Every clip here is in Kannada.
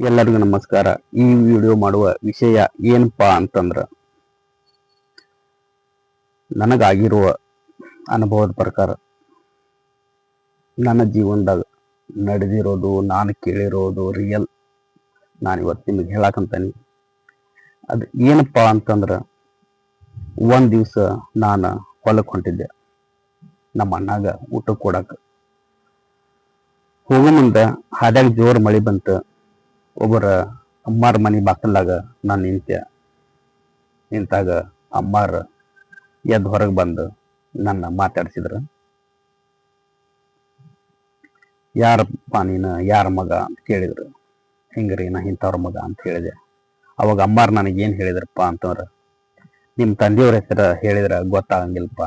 ಎಲ್ಲರಿಗೂ ನಮಸ್ಕಾರ. ಈ ವಿಡಿಯೋ ಮಾಡುವ ವಿಷಯ ಏನಪ್ಪಾ ಅಂತಂದ್ರ, ನನಗಾಗಿರುವ ಅನುಭವದ ಪ್ರಕಾರ ನನ್ನ ಜೀವನದಾಗ ನಡೆದಿರೋದು, ನಾನು ಕೇಳಿರೋದು ರಿಯಲ್ ನಾನು ಇವತ್ತು ನಿಮಗೆ ಹೇಳಕಂತಾನಿ. ಅದು ಏನಪ್ಪಾ ಅಂತಂದ್ರ, ಒಂದು ದಿವಸ ನಾನು ಹೊಲಕ್ಕೆ ಹೊಂಟಿದ್ದೆ. ನಮ್ಮ ಅಣ್ಣಾಗ ಊಟ ಕೊಡಾಕ. ಹೋಗೋ ಮುಂದೆ ಹಾದ್ಯಾಗ ಜೋರ್ ಮಳಿ ಬಂತು ಒಬ್ಬರ ಅಮ್ಮಾರ ಮನೆ ಬಾಕಲ್ದಾಗ ನಾನು ನಿಂತೆ. ನಿಂತಾಗ ಅಮ್ಮಾರ ಎದ್ದು ಹೊರಗೆ ಬಂದು ನನ್ನ ಮಾತಾಡಿಸಿದ್ರು. ಯಾರಪ್ಪ ನೀನು, ಯಾರ ಮಗ ಅಂತ ಕೇಳಿದ್ರು. ಹಿಂಗ್ರಿ ನಾ ಇಂಥವ್ರ ಮಗ ಅಂತ ಹೇಳಿದೆ. ಅವಾಗ ಅಮ್ಮಾರು ನನಗೆ ಏನು ಹೇಳಿದ್ರಪ್ಪ ಅಂತಂದ್ರೆ ನಿಮ್ಮ ತಂದೆಯವ್ರ ಹೆಸರು ಹೇಳಿದ್ರ ಗೊತ್ತಾಗಂಗಿಲ್ಲಪ್ಪ.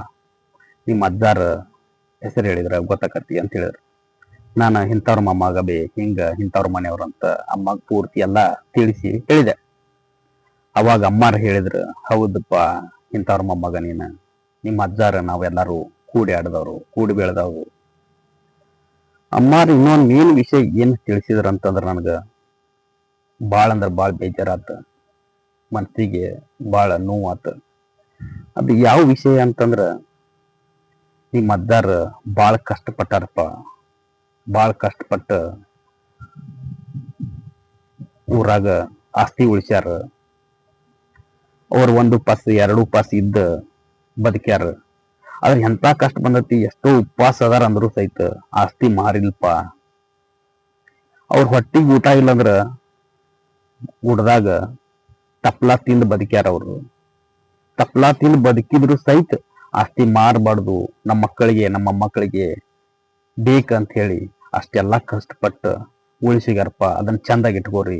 ನಿಮ್ಮ ಅಜ್ಜಾರ ಹೆಸರು ಹೇಳಿದ್ರ ಗೊತ್ತಾಕತ್ತಿ ಅಂತ ಹೇಳಿದ್ರು. ನಾನು ಇಂಥವ್ರ ಮಮ್ಮಗ ಬೇ ಹಿಂಗ ಇಂಥವ್ರ ಮನೆಯವ್ರು ಅಂತ ಅಮ್ಮಗ ಪೂರ್ತಿ ಎಲ್ಲಾ ತಿಳಿಸಿ ಹೇಳಿದೆ. ಅವಾಗ ಅಮ್ಮಾರ ಹೇಳಿದ್ರು, ಹೌದಪ್ಪ, ಇಂಥವ್ರ ಮೊಮ್ಮಗ ನೀನು. ನಿಮ್ಮ ಅಜ್ಜಾರ ನಾವೆಲ್ಲರೂ ಕೂಡಿ ಆಡದವ್ರು, ಕೂಡಿ ಬೆಳೆದವರು. ಅಮ್ಮಾರ ಇನ್ನೊಂದು ಮೇನ್ ವಿಷಯ ಏನು ತಿಳಿಸಿದ್ರ ಅಂತಂದ್ರ ನನಗೆ ಭಾಳ ಅಂದ್ರ ಭಾಳ ಬೇಜಾರಾತ. ಮನಸ್ಸಿಗೆ ಭಾಳ ನೋವಾತು. ಅದು ಯಾವ ವಿಷಯ ಅಂತಂದ್ರ, ನಿಮ್ಮ ಅಜ್ಜಾರ ಭಾಳ ಕಷ್ಟಪಟ್ಟಾರಪ್ಪ. ಭಾಳ ಕಷ್ಟಪಟ್ಟ ಊರಾಗ ಆಸ್ತಿ ಉಳಿಸ್ಯಾರ. ಅವ್ರ ಒಂದು ಪಾಸ್, ಎರಡು ಪಾಸ್ ಇದ್ದ ಬದುಕ್ಯಾರ. ಆದ್ರೆ ಎಂತ ಕಷ್ಟ ಬಂದತಿ, ಎಷ್ಟೋ ಉಪವಾಸ ಅದಾರ ಅಂದ್ರು ಸಹಿತ ಆಸ್ತಿ ಮಾರಿಲ್ಪ. ಅವ್ರ ಹೊಟ್ಟಿಗೆ ಊಟ ಇಲ್ಲಂದ್ರ ಊಟದಾಗ ತಪ್ಲಾ ತಿಂದು ಬದುಕ್ಯಾರ ಅವ್ರು. ತಪ್ಲಾ ತಿಂದು ಬದುಕಿದ್ರು ಸಹಿತ ಆಸ್ತಿ ಮಾರಬಾರ್ದು ನಮ್ಮ ಮಕ್ಕಳಿಗೆ ನಮ್ಮ ಮಕ್ಕಳಿಗೆ ಬೇಕಂತ ಹೇಳಿ ಅಷ್ಟೆಲ್ಲ ಕಷ್ಟಪಟ್ಟು ಉಳಿಸಿಗಾರಪ್ಪ. ಅದನ್ನ ಚಂದಾಗಿ ಇಟ್ಕೋರಿ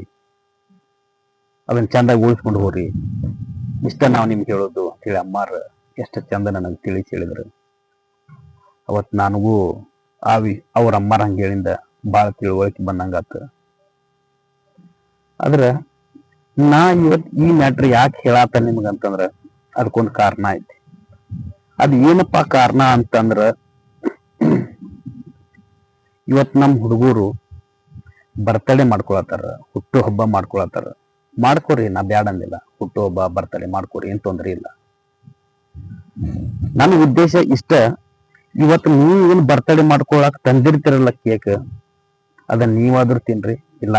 ಅದನ್ನ ಚಂದಾಗಿ ಉಳಿಸ್ಕೊಂಡು ಹೋಗ್ರಿ. ಇಷ್ಟ ನಾವು ನಿಮ್ಗೆ ಹೇಳೋದು ಅಂತೇಳಿ ಅಮ್ಮಾರ. ಎಷ್ಟು ಚಂದ ನನಗೆ ತಿಳಿಸಿ ಹೇಳಿದ್ರು ಅವತ್ ನನಗೂ ಆವಿ ಅವ್ರ ಅಮ್ಮಾರ ಹಂಗೆ ಹೇಳಿಂದ ಭಾಳ ತಿಳುವಳಿಕೆ ಬಂದಂಗಾತ ಆದ್ರ ನಾ ಇವತ್ ಈ ಮ್ಯಾಟ್ರ್ ಯಾಕೆ ಹೇಳಾತ ನಿಮ್ಗಂತಂದ್ರ ಅದಕ್ಕೊಂದು ಕಾರಣ ಐತಿ. ಅದ್ ಏನಪ್ಪಾ ಕಾರಣ ಅಂತಂದ್ರ ಇವತ್ ನಮ್ ಹುಡುಗರು ಬರ್ತಡೇ ಮಾಡ್ಕೊಳತ್ತಾರ, ಹುಟ್ಟು ಹಬ್ಬ ಮಾಡ್ಕೊಳತ್ತಾರ. ಮಾಡ್ಕೋರಿ, ನಾ ಬ್ಯಾಡ ಅಂದಿಲ್ಲ. ಹುಟ್ಟು ಹಬ್ಬ, ಬರ್ತಡೇ ಮಾಡ್ಕೋರಿ, ಏನ್ ತೊಂದ್ರೆ ಇಲ್ಲ. ನನ್ನ ಉದ್ದೇಶ ಇಷ್ಟ ಇವತ್ತು ನೀವು ಏನ್ ಬರ್ತಡೇ ಮಾಡ್ಕೊಳಕ್ ತಂದಿರ್ತಿರಲ್ಲ ಕೇಕ್ ಅದನ್ನ ನೀವಾದ್ರೂ ತಿನ್ರಿ, ಇಲ್ಲ.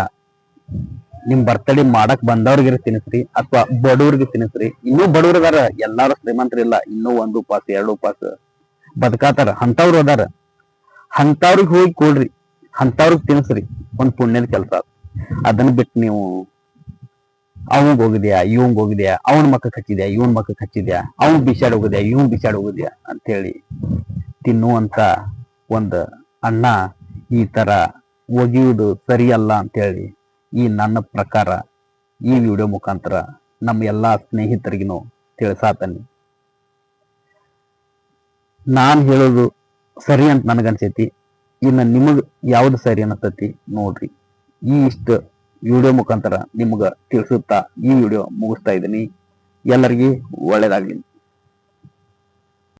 ನಿಮ್ ಬರ್ತಡೇ ಮಾಡಕ್ ಬಂದವ್ರಿಗೆ ತಿನ್ನಿಸ್ರಿ, ಅಥವಾ ಬಡವ್ರಿಗೆ ತಿನ್ನಿಸ್ರಿ. ಇನ್ನೂ ಬಡವ್ರದಾರ ಎಲ್ಲಾರು ಶ್ರೀಮಂತರಿಲ್ಲ, ಇನ್ನೂ ಒಂದು ಉಪವಾಸ ಎರಡು ಉಪವಾಸ ಬದುಕಾತಾರ ಅಂತವ್ರು ಅದಾರ. ಅಂತವ್ರಿಗೆ ಹೋಗಿ ಕೊಡ್ರಿ. ಅಂತವ್ರಿಗೆ ತಿನ್ಸ್ರಿ. ಒಂದ್ ಪುಣ್ಯದ ಕೆಲಸ ಅದನ್ನ ಬಿಟ್ಟು ನೀವು ಅವಂಗ್ ಹೋಗಿದ್ಯಾ ಇವಂಗ್ ಹೋಗಿದ್ಯಾ, ಅವನ್ ಮಕ್ಕ ಹಚ್ಚಿದ್ಯಾ ಇವನ್ ಮಕ್ಕ ಹಚ್ಚಿದ್ಯಾ ಅವ್ನ್ ಬಿಸಾಡ್ ಹೋಗಿದ್ಯಾ, ಇವನ್ ಬಿಸಾಡ್ ಹೋಗಿದ್ಯಾ ಅಂತೇಳಿ ತಿನ್ನುವಂತ ಒಂದು ಅಣ್ಣ ಈ ತರ ಒಗಿಯುವುದು ಸರಿಯಲ್ಲ ಅಂತೇಳಿ ಈ ನನ್ನ ಪ್ರಕಾರ ಈ ವಿಡಿಯೋ ಮುಖಾಂತರ ನಮ್ಮ ಎಲ್ಲಾ ಸ್ನೇಹಿತರಿಗೂ ತಿಳಿಸಾತನಿ. ನಾನ್ ಹೇಳೋದು ಸರಿ ಅಂತ ನನಗನ್ಸೈತಿ. ಇನ್ನು ನಿಮಗೆ ಯಾವ್ದು ಸರಿ ಅನ್ನತೈತಿ ನೋಡ್ರಿ. ಈ ಇಷ್ಟು ವಿಡಿಯೋ ಮುಖಾಂತರ ನಿಮ್ಗ ತಿಳಿಸುತ್ತಾ ಈ ವಿಡಿಯೋ ಮುಗಿಸ್ತಾ ಇದ್ದೀನಿ. ಎಲ್ಲರಿಗೂ ಒಳ್ಳೇದಾಗ್ಲಿ.